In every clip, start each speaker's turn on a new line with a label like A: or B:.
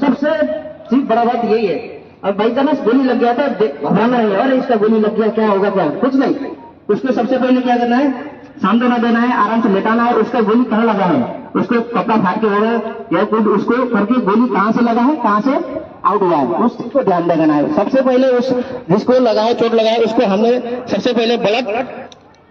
A: सबसे ठीक बड़ा बात यही है। अब भाई का गोली लग गया था घबराना नहीं और इसका गोली लग गया, क्या होगा, क्या? कुछ नहीं। उसको सबसे पहले क्या करना है? सामने देना है, आराम से लेटाना है, उसका गोली कहाँ लगा है? उसको कपड़ा फाड़ के होगा या कुछ उसको करके गोली कहाँ से लगा है, कहाँ से? आउट हुआ है। उस चीज़ को ध्यान देना है। सबसे पहले उस जिसको लगा है, चोट लगा है, उसको हमने सबसे पहले ब्लड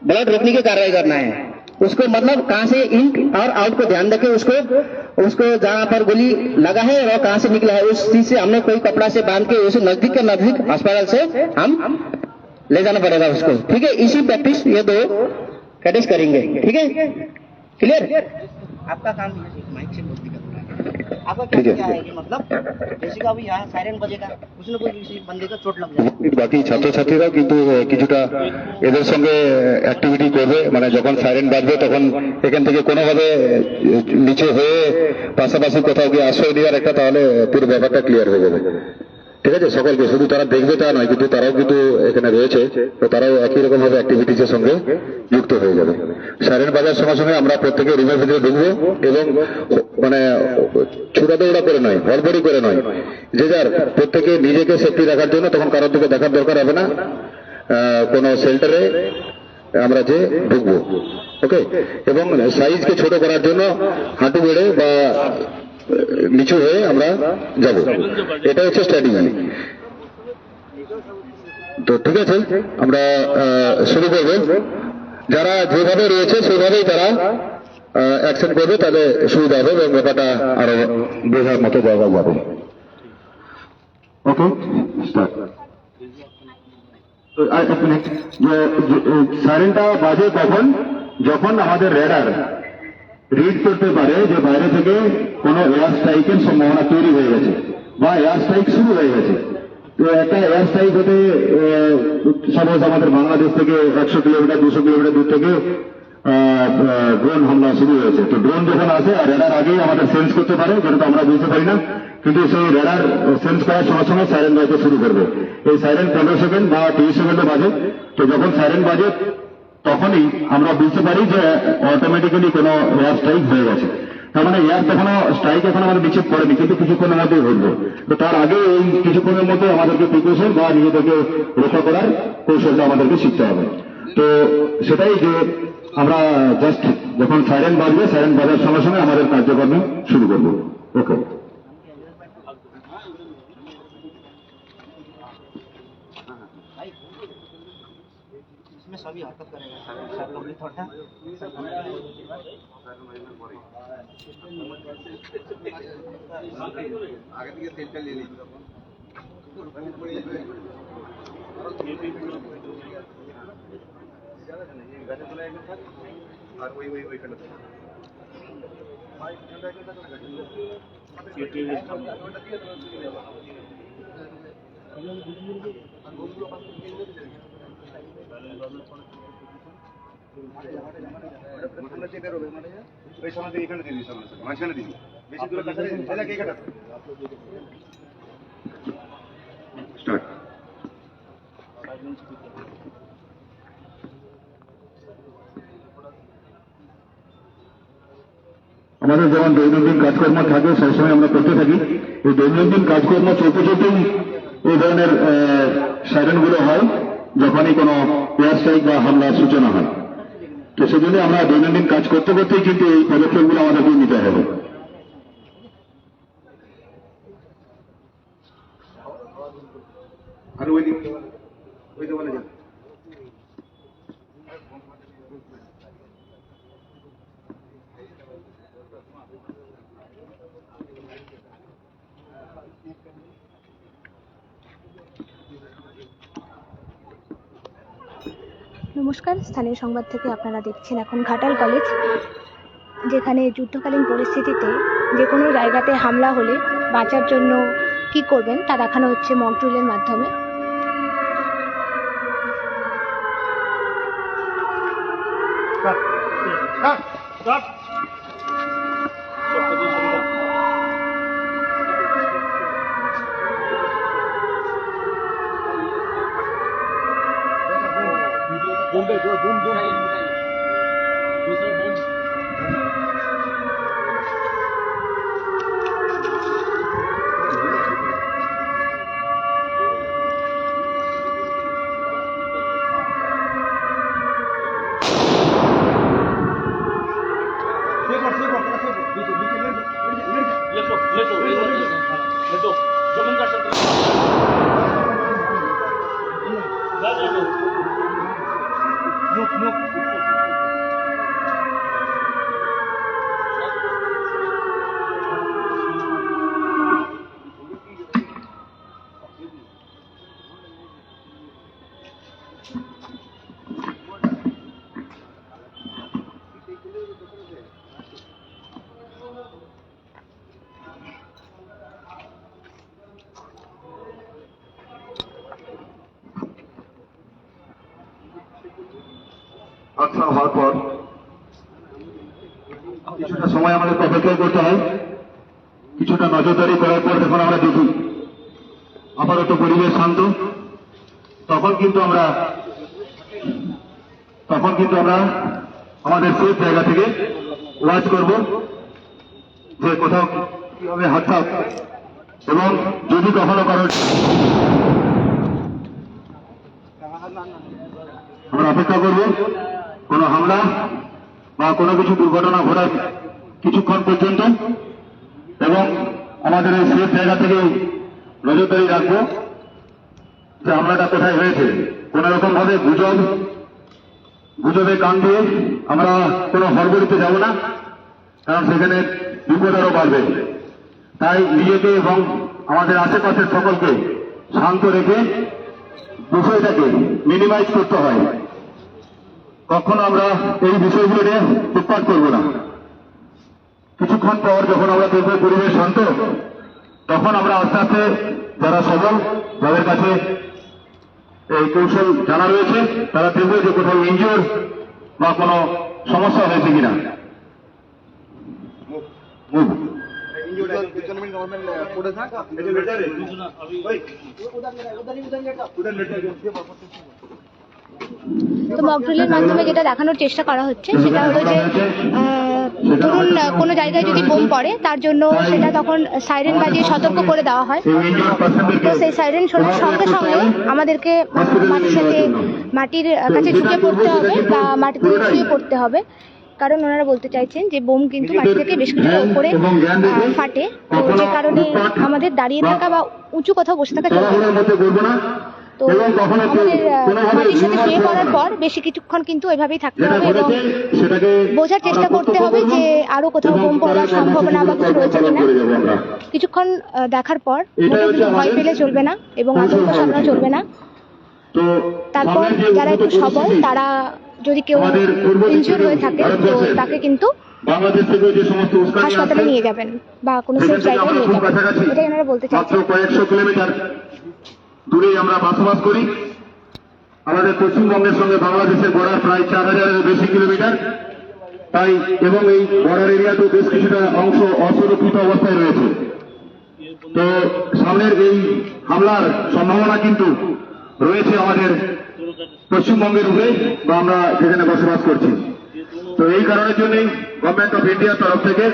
A: ब्लड रोकने की कार्रवाई करना है। उसको मतलब कहाँ से इन और आउट को ध्यान रखे, उसको उसको जहाँ पर गोली लगा है और कहाँ से निकला है, उस चीज़ से हमने कोई कपड़ा से बाँध के उसे नज़दीक के नज़दीक अस्पताल से हम ले जाना पड़ेगा उसको। ठीक है, इसी प्रैक्टिस ये दो प्रैक्टिस करेंगे। ठीक है? क्लियर आपका काम माइक से। आपका
B: ठीक है।
A: क्या है कि मतलब जैसे कि अभी यहाँ सायरन बजेगा कुछ ना कुछ किसी बंदे का चोट लग जाए
B: বাকি ছাত্রছাত্রীরাও কিন্তু আহ, কিছুটা এদের সঙ্গে অ্যাক্টিভিটি করবে মানে যখন সাইরেন বাজবে তখন এখান থেকে কোনোভাবে আহ, নিচে হয়ে পাশাপাশি কোথাও গিয়ে আশ্রয় দেওয়ার একটা তাহলে পুরো ব্যাপারটা ক্লিয়ার হয়ে যাবে ঠিক আছে, সকলকে শুধু তারা দেখবে তা নয়, কিন্তু তারাও কিন্তু এখানে রয়েছে, তো তারাও একই রকম ভাবে অ্যাক্টিভিটিসের সঙ্গে যুক্ত হয়ে যাবে। সাইরেন বাজার সঙ্গে সঙ্গে আমরা প্রত্যেকে রুমের ভিতরে ঢুকবো এবং মানে ছুটা দৌড়া করে নয় হড়বড়ি করে নয়। যে যার প্রত্যেকে নিজেকে সেফটি রাখার জন্য, তখন কারোর দিকে দেখার দরকার হবে না। কোনো শেল্টারে আমরা যে ঢুকবো। ওকে এবং সাইজকে ছোট করার জন্য হাঁটু বেড়ে বা নিচু হয়ে আমরা যাব। এটা হচ্ছে স্ট্র্যাটেজি তো ঠিক আছে, আমরা শুরু করব। যারা যেভাবে রয়েছে সেভাবেই তারা অ্যাকশন করবে তাদের সুবিধা হবে এবং ব্যাপারটা আরও বোঝার মতো জায়গা যাবে। ওকে স্টার্ট সাইরেনটা বাজে তখন, যখন আমাদের রেডার রিড করতে পারে যে বাইরে থেকে কোনো এয়ার স্ট্রাইকের সম্ভাবনা তৈরি হয়ে গেছে বা এয়ার স্ট্রাইক শুরু হয়ে গেছে। তো একটা এয়ার স্ট্রাইক হতে সাপোজ আমাদের বাংলাদেশ থেকে একশো কিলোমিটার, দুশো কিলোমিটার দূর থেকে ড্রোন হামলা শুরু হয়েছে। তো ড্রোন যখন আসে রেডার আগেই আমাদের সেন্স করতে পারে, যেটা তো আমরা বুঝতে পারি না, কিন্তু সেই রেডার সেন্স করার সঙ্গে সঙ্গে সাইরেন বাজতে শুরু করবে। এই সাইরেন পনেরো সেকেন্ড বা তিরিশ সেকেন্ডে বাজে। তো যখন সাইরেন বাজে তখনই আমরা বুঝতে পারি যে অটোমেটিক্যালি কোনো এয়ার স্ট্রাইক হয়ে গেছে। তার মানে এয়ার তখনও স্ট্রাইক এখন আমাদের নিশ্চিত করেনি, কিন্তু কিছুক্ষণের মধ্যেই ঘটবে। তো তার আগে এই কিছুক্ষণের মধ্যে আমাদেরকে প্রিকশন বা নিজেদেরকে রক্ষা করার কৌশলটা আমাদেরকে শিখতে হবে। তো সেটাই যে আমরা জাস্ট যখন সাইরেন বাজবে সাইরেন বাজার সঙ্গে সঙ্গে আমাদের কার্যক্রম শুরু করব। ওকে
A: सभी हरकत करेंगे। सर लोग भी थोड़ा
C: आगे के सेंटर ले लीजिए और वही वही वही कर लेते
B: हैं। আমাদের যেমন দৈনন্দিন কাজকর্ম থাকে সবসময় আমরা করতে থাকি। এই দৈনন্দিন কাজকর্ম চলতে চলতেই এই ধরনের সাইরেনগুলো হয়। যখনই কোনো এয়ার স্ট্রাইক বা হামলার সূচনা হয়। তো সেজন্য আমরা দৈনন্দিন কাজ করতে করতেই কিন্তু এই পদক্ষেপগুলো আমাদেরকে নিতে হবে।
C: আর ওই
D: নমস্কার। স্থানীয় সংবাদ থেকে আপনারা দেখছেন এখন ঘাটাল কলেজ, যেখানে যুদ্ধকালীন পরিস্থিতিতে যে কোনো জায়গাতে হামলা হলে বাঁচার জন্য কি করবেন তা দেখানো হচ্ছে মক ড্রিলের মাধ্যমে। đây, bùm bùm.
B: আচ্ছা হওয়ার পর কিছুটা সময় আমাদের অপেক্ষা করতে হয়। কিছুটা নজরদারি করার পর যখন আমরা দেখি আপাতত পরিবেশ শান্ত, তখন কিন্তু আমরা তখন কিন্তু আমরা আমাদের সেফ জায়গা থেকে ওয়াচ করব যে কোথাও কীভাবে হাত এবং যদি কখনো কারও আমরা অপেক্ষা করব। কোনো হামলা বা কোনো কিছু দুর্ঘটনা ঘটার কিছুক্ষণ পর্যন্ত এবং আমাদের এই সেফ জায়গা থেকে নজরদারি রাখব যে হামলাটা কোথায় হয়েছে। কোন রকম ভাবে গুজব, গুজবে কান দিয়ে আমরা কোনো হরবড়িতে যাব না, কারণ সেখানে বিপদ আরও বাড়বে। তাই নিজেকে এবং আমাদের আশেপাশের সকলকে শান্ত রেখে বিষয়টাকে মিনিমাইজ করতে হয়। কখনো আমরা এই বিষয়গুলো নিয়ে উৎপাদ করবো না কিছুক্ষণ পর যখন আমরা দেখবো পরিবেশ শান্ত তখন আমরা আস্তে আস্তে যারা সবল যাদের কাছে এই কৌশল জানা রয়েছে তারা দেখবে যে কোথাও ইনজোর বা কোনো সমস্যা হয়েছে কিনা মুভ
C: पिक्चर में गवर्नमेंट पूरा था ये जो लेटर है भाई उधर उधर उधर लेटर
D: তো মকড্রিলের মাধ্যমে যেটা দেখানোর চেষ্টা করা হচ্ছে সেটা হলো যে ধরুন কোনো জায়গায় যদি বোম পড়ে তার জন্য সেটা তখন সাইরেন বাজিয়ে সতর্ক করে দেওয়া হয়। তো সেই সাইরেন শোনার সঙ্গে সঙ্গে আমাদেরকে মাটির সাথে মাটির কাছে ঝুঁকে পড়তে হবে বা মাটিতে শুয়ে পড়তে হবে। কারণ ওনারা বলতে চাইছেন যে বোম কিন্তু মাটি থেকে বেশ কিছুটা উপরে ফাটে। তো যে কারণে আমাদের দাঁড়িয়ে থাকা বা উঁচু কোথাও বসে থাকা চলবে তো আমাদের সাথে
B: না।
D: পর বেশি কিছুক্ষণ কিন্তু ওইভাবেই থাকতে হবে এবং বোঝার চেষ্টা করতে হবে যে আরও কোথাও বোম পড়ার সম্ভাবনা বা কিছু রয়েছে কিনা। কিছুক্ষণ দেখার পর ভয় পেলে চলবে না এবং আতঙ্ক
B: উচিত।
D: চলবে না তারপর যারা একটু সবল তারা যদি কেউ
B: থেকে
D: হয়ে থাকে তো তাকে কিন্তু
B: বাংলাদেশ থেকে যে সমস্ত
D: হাসপাতালে নিয়ে যাবেন বা কোনো সেফ জায়গায় নিয়ে যাবেন এটাই ওনারা বলতে চাইছেন
B: কয়েকশো কিলোমিটার দূরেই আমরা বসবাস করি। আমাদের পশ্চিমবঙ্গের সঙ্গে বাংলাদেশের বর্ডার প্রায় চার হাজারের বেশি কিলোমিটার তাই এবং এই বর্ডার এরিয়াতেও বেশ কিছুটা অংশ অসুরক্ষিত অবস্থায় রয়েছে। তো সামনের এই হামলার সম্ভাবনা কিন্তু রয়েছে আমাদের পশ্চিমবঙ্গের উপরে বা আমরা যেখানে বসবাস করছি। তো এই কারণের জন্যই গভর্নমেন্ট অফ ইন্ডিয়ার তরফ থেকে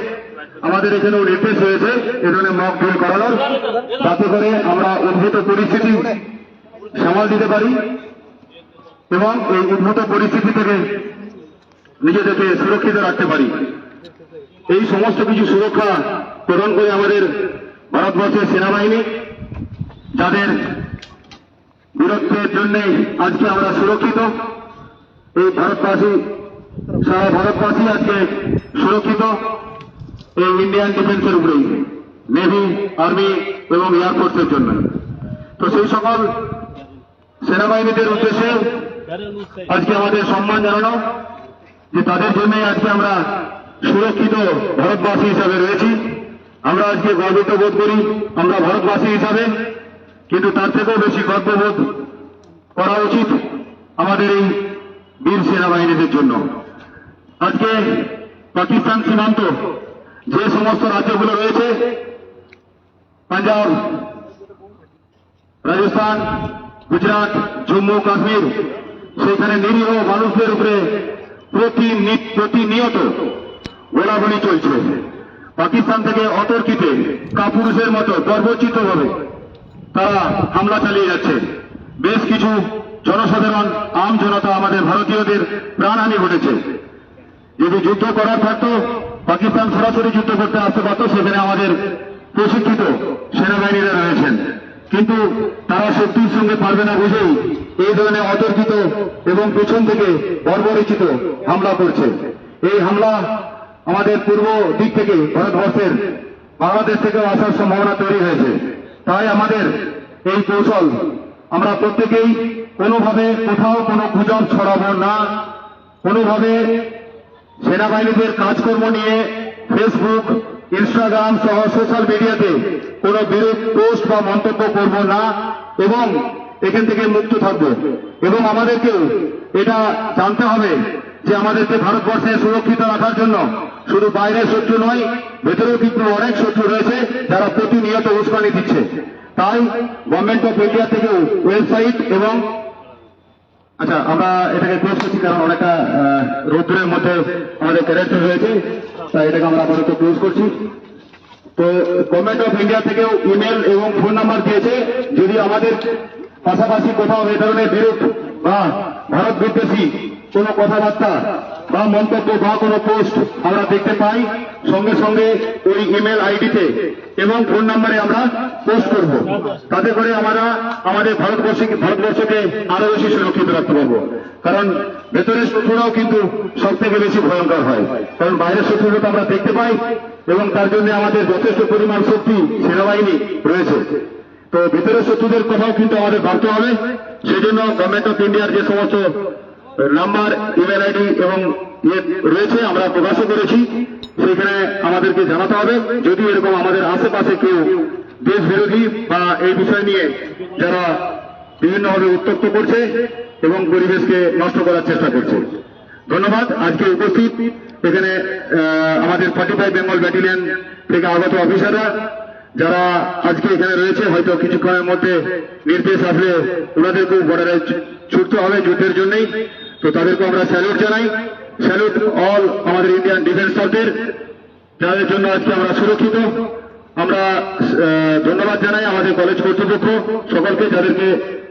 B: আমাদের এখানেও নির্দেশ হয়েছে এ ধরনের মক ড্রিল করানোর। যাতে করে আমরা উদ্ভূত পরিস্থিতি সামাল দিতে পারি এবং এই উদ্ভূত পরিস্থিতি থেকে নিজেদেরকে সুরক্ষিত রাখতে পারি। এই সমস্ত কিছু সুরক্ষা প্রদান করে আমাদের ভারতবর্ষের সেনাবাহিনী, যাদের বীরত্বের জন্যে আজকে আমরা সুরক্ষিত। এই ভারতবাসী, সারা ভারতবাসী আজকে সুরক্ষিত। এই ইন্ডিয়ান ডিফেন্সের উপরেই নেভি আর্মি এবং এয়ারফোর্সের জন্য তো সেই সকল সেনাবাহিনীদের উদ্দেশ্যে আজকে আমাদের সম্মান জানানো যে তাদের জন্যই আজকে আমরা সুরক্ষিত ভারতবাসী হিসাবে রয়েছি। আমরা আজকে গর্বিত বোধ করি আমরা ভারতবাসী হিসাবে, কিন্তু তার থেকেও বেশি গর্ববোধ করা উচিত আমাদের এই বীর সেনাবাহিনীদের জন্য। আজকে পাকিস্তান সীমান্ত যে সমস্ত রাজ্যগুলো রয়েছে, পাঞ্জাব, রাজস্থান, গুজরাট, জম্মু, কাশ্মীর, সেখানে নিরীহ মানুষদের উপরে প্রতিনিয়ত গোলাগুলি চলছে। পাকিস্তান থেকে অতর্কিতে কাপুরুষের মতো গর্বচিত ভাবে তারা হামলা চালিয়ে যাচ্ছে। বেশ কিছু জনসাধারণ, আম জনতা, আমাদের ভারতীয়দের প্রাণহানি ঘটেছে। যদি যুদ্ধ করার থাকতো পাকিস্তান সরাসরি যুদ্ধ করতে আসতে পারতো, সেখানে আমাদের প্রশিক্ষিত সেনাবাহিনীরা রয়েছেন। কিন্তু তারা শক্তির সঙ্গে পারবে না বুঝেই এই ধরনের অতর্কিত এবং পেছন থেকে বর্বরিচিত হামলা করছে। এই হামলা আমাদের পূর্ব দিক থেকে, ভারতবর্ষের বাংলাদেশ থেকেও আসার সম্ভাবনা তৈরি হয়েছে। তাই আমাদের এই কৌশল আমরা প্রত্যেকেই কোনোভাবে কোথাও কোনো গুজব ছড়াবো না। কোনোভাবে সেনাবাহিনীদের কাজকর্ম নিয়ে ফেসবুক ইনস্টাগ্রাম সহ সোশ্যাল মিডিয়াতে কোনো বিরূপ পোস্ট বা মন্তব্য করব না এবং এখান থেকে মুক্ত থাকব। এবং আমাদেরকেও এটা জানতে হবে যে আমাদেরকে ভারতবর্ষে সুরক্ষিত রাখার জন্য শুধু বাইরের শত্রু নয়, ভেতরেও কিন্তু অনেক শত্রু রয়েছে যারা প্রতিনিয়ত উস্কানি দিচ্ছে। তাই গভর্নমেন্ট অফ ইন্ডিয়া থেকেও ওয়েবসাইট এবং আচ্ছা আমরা এটাকে ক্লোজ করছি কারণ অনেকটা রৌদ্রের মধ্যে আমাদের ক্যারেক্টার হয়েছে তাই এটাকে আমরা আপাতত ক্লোজ করছি। তো গভর্নমেন্ট অফ ইন্ডিয়া থেকেও ইমেল এবং ফোন নাম্বার দিয়েছে, যদি আমাদের পাশাপাশি কোথাও এ ধরনের বিরোধ বা ভারত বিদ্বেষী কোনো কথাবার্তা বা মন্তব্য বা কোনো পোস্ট আমরা দেখতে পাই, সঙ্গে সঙ্গে ওই ইমেল আইডিতে এবং ফোন নাম্বারে আমরা পোস্ট করব। তাতে করে আমরা আমাদের ভারতবর্ষে, ভারতবর্ষকে আরও বেশি সুরক্ষিত রাখতে পারব। কারণ ভেতরের শত্রুরাও কিন্তু সব থেকে বেশি ভয়ঙ্কর হয়। কারণ বাইরের শত্রুরা তো আমরা দেখতে পাই এবং তার জন্য আমাদের যথেষ্ট পরিমাণ শক্তি, সেনাবাহিনী রয়েছে। তো ভেতরের শত্রুদের কথাও কিন্তু আমাদের ভাবতে হবে। সেজন্য গভর্নমেন্ট অফ ইন্ডিয়ার যে সমস্ত নাম্বার ইমেল আইডি এবং ইয়ে রয়েছে, আমরা প্রকাশও করেছি। সেখানে আমাদেরকে জানাতে হবে। যদি এরকম আমাদের আশেপাশে কেউ দেশ বিরোধী বা এই বিষয় নিয়ে যারা বিভিন্নভাবে উত্তপ্ত করছে এবং পরিবেশকে নষ্ট করার চেষ্টা করছে। ধন্যবাদ। আজকে উপস্থিত এখানে আমাদের ফর্টি ফাইভ বেঙ্গল ব্যাটালিয়ন থেকে আগত অফিসাররা, যারা আজকে এখানে রয়েছে, হয়তো কিছুক্ষণের মধ্যে নির্দেশ আসলে ওনাদেরকেও বর্ডারে ছুটতে হবে যুদ্ধের জন্যই। তো তাদেরকে আমরা স্যালুট জানাই। স্যালুট অল আমাদের ইন্ডিয়ান ডিফেন্স যাদের জন্য আজকে আমরা সুরক্ষিত। আমরা ধন্যবাদ জানাই আমাদের কলেজ কর্তৃপক্ষ সকলকে যাদেরকে,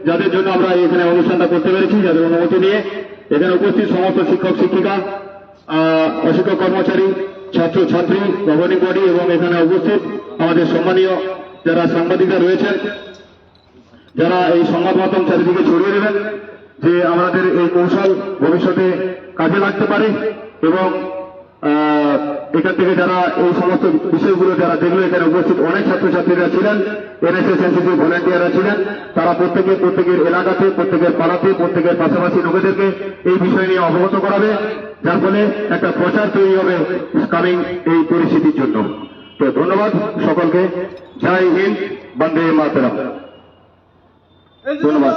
B: যাদের জন্য আমরা এখানে অনুষ্ঠানটা করতে পেরেছি, যাদের অনুমতি নিয়ে। এখানে উপস্থিত সমস্ত শিক্ষক, শিক্ষিকা অশিক্ষক কর্মচারী, ছাত্র, ছাত্রী গভর্নিং বডি এবং এখানে উপস্থিত আমাদের সম্মানীয় যারা সাংবাদিকরা রয়েছেন, যারা এই সংবাদ মাধ্যম চারিদিকে ছড়িয়ে দেবেন। যে আমাদের এই কৌশল ভবিষ্যতে কাজে লাগতে পারে এবং এখান থেকে যারা এই সমস্ত বিষয়গুলো যারা দেখল এখানে উপস্থিত অনেক ছাত্রছাত্রীরা ছিলেন এনএসএস এনসিসি ভলেন্টিয়াররা ছিলেন তারা প্রত্যেকে প্রত্যেকের এলাকাতে প্রত্যেকের পাড়াতে প্রত্যেকের পাশাপাশি লোকেদেরকে এই বিষয় নিয়ে অবগত করাবে যার ফলে একটা প্রচার তৈরি হবে কামিং এই পরিস্থিতির জন্য। তো ধন্যবাদ সকলকে। জয় হিন্দ বন্দে মাতরম। ধন্যবাদ।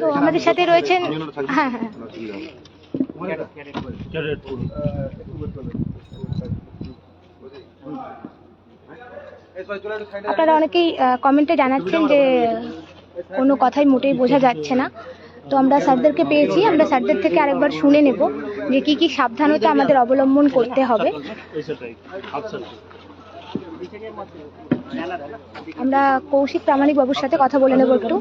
D: তো আমাদের সাথে রয়েছেন হ্যাঁ হ্যাঁ। আপনারা অনেকেই কমেন্টে জানাচ্ছেন যে কোনো কথাই মোটেই বোঝা যাচ্ছে না। তো আমরা স্যারদেরকে পেয়েছি, আমরা স্যারদের থেকে আরেকবার শুনে নেব যে কি কি সাবধানতা আমাদের অবলম্বন করতে হবে। আমরা কৌশিক প্রামাণিক বাবুর সাথে কথা বলে নেব একটু।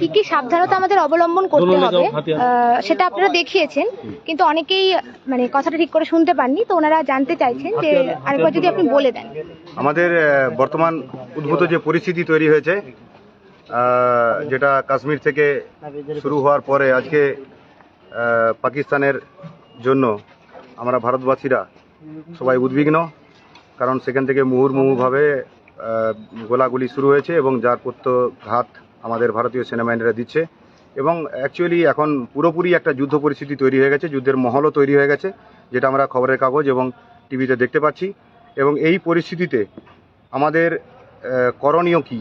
D: কি কি সাবধানতা আমাদের অবলম্বন করতে হবে? সেটা আপনারা দেখিয়েছেন কিন্তু অনেকেই মানে কথাটা ঠিক করে শুনতে পাননি তো ওনারা জানতে চাইছেন যে আরেকবার যদি আপনি বলে দেন।
E: আমাদের বর্তমান উদ্ভূত যে পরিস্থিতি তৈরি হয়েছে যেটা কাশ্মীর থেকে শুরু হওয়ার পরে আজকে পাকিস্তানের জন্য আমরা ভারতবাসীরা সবাই উদ্বিগ্ন কারণ সেখান থেকে মুহুর্মুহুভাবে গোলাগুলি শুরু হয়েছে এবং যার প্রত্যঘাত আমাদের ভারতীয় সেনাবাহিনীরা দিচ্ছে। এবং অ্যাকচুয়ালি এখন পুরোপুরি একটা যুদ্ধ পরিস্থিতি তৈরি হয়ে গেছে, যুদ্ধের মহলও তৈরি হয়ে গেছে, যেটা আমরা খবরের কাগজ এবং টিভিতে দেখতে পাচ্ছি। এবং এই পরিস্থিতিতে আমাদের করণীয় কি?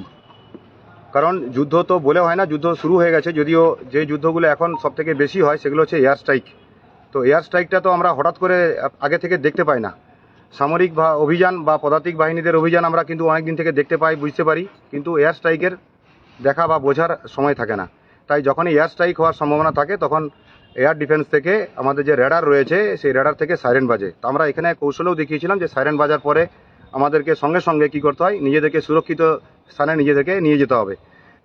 E: কারণ যুদ্ধ তো বলে হয় না, যুদ্ধ শুরু হয়ে গেছে, যদিও যে যুদ্ধগুলো এখন সব থেকে বেশি হয় সেগুলো হচ্ছে এয়ার স্ট্রাইক তো এয়ার স্ট্রাইকটা তো আমরা হঠাৎ করে আগে থেকে দেখতে পাই না। সামরিক বা অভিযান বা পদাতিক বাহিনীদের অভিযান আমরা কিন্তু অনেক দিন থেকে দেখতে পাই, বুঝতে পারি। কিন্তু এয়ার স্ট্রাইকের দেখা বা বোঝার সময় থাকে না। তাই যখনই এয়ার স্ট্রাইক হওয়ার সম্ভাবনা থাকে, তখন এয়ার ডিফেন্স থেকে আমাদের যে রেডার রয়েছে, সেই রেডার থেকে সাইরেন বাজে। তো আমরা এখানে কৌশলেও দেখিয়েছিলাম যে সাইরেন বাজার পরে আমাদেরকে সঙ্গে সঙ্গে কি করতে হয়, নিজেদেরকে সুরক্ষিত স্থানে নিজেদেরকে নিয়ে যেতে হবে।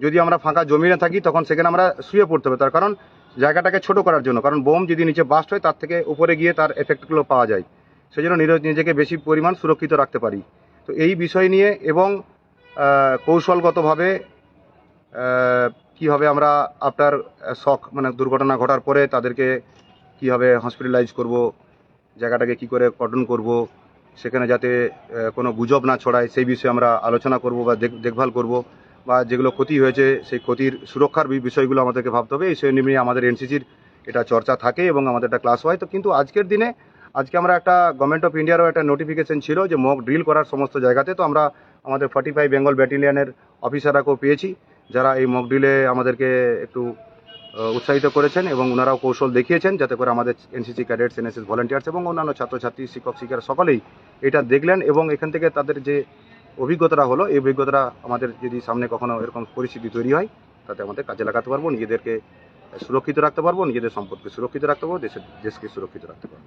E: যদি আমরা ফাঁকা জমিনে থাকি, তখন সেখানে আমরা শুয়ে পড়তে হবে। তার কারণ জায়গাটাকে ছোট করার জন্য। কারণ বোম যদি নিচে বাস্ট হয়, তার থেকে উপরে গিয়ে তার এফেক্টগুলো পাওয়া যায়। সেই জন্য নিজেকে বেশি পরিমাণ সুরক্ষিত রাখতে পারি। তো এই বিষয় নিয়ে এবং কৌশলগতভাবে কীভাবে আমরা আফটার শখ মানে দুর্ঘটনা ঘটার পরে তাদেরকে কীভাবে হসপিটালাইজ করব, জায়গাটাকে কি করে কটন করব, সেখানে যাতে কোনো গুজব না ছড়ায়, সেই বিষয়ে আমরা আলোচনা করব বা দেখ- দেখভাল করব বা যেগুলো ক্ষতি হয়েছে সেই ক্ষতির সুরক্ষার বিষয়গুলো আমাদেরকে ভাবতে হবে। এই বিষয় নিয়ে আমাদের এনসিসির এটা চর্চা থাকে এবং আমাদের একটা ক্লাস হয়। তো কিন্তু আজকের দিনে আজকে আমরা একটা গভর্নমেন্ট অফ ইন্ডিয়ারও একটা নোটিফিকেশন ছিল যে মক ড্রিল করার সমস্ত জায়গাতে, তো আমরা আমাদের ফর্টি ফাইভ বেঙ্গল ব্যাটালিয়নের অফিসাররাকেও পেয়েছি, যারা এই মক ড্রিলে আমাদেরকে একটু উৎসাহিত করেছেন এবং ওনারাও কৌশল দেখিয়েছেন যাতে করে আমাদের এনসিসি ক্যাডেটস এনএসএস ভলেন্টিয়ার্স এবং অন্যান্য ছাত্রছাত্রী, শিক্ষক শিক্ষারা সকলেই এটা দেখলেন এবং এখান থেকে তাদের যে অভিজ্ঞতাটা হলো, এই অভিজ্ঞতাটা আমাদের যদি সামনে কখনো এরকম পরিস্থিতি তৈরি হয়, তাতে আমাদের কাজে লাগাতে পারব, নিজেদেরকে সুরক্ষিত রাখতে পারব, নিজেদের সম্পদকে সুরক্ষিত রাখতে পারব, দেশের দেশকে সুরক্ষিত রাখতে পারব।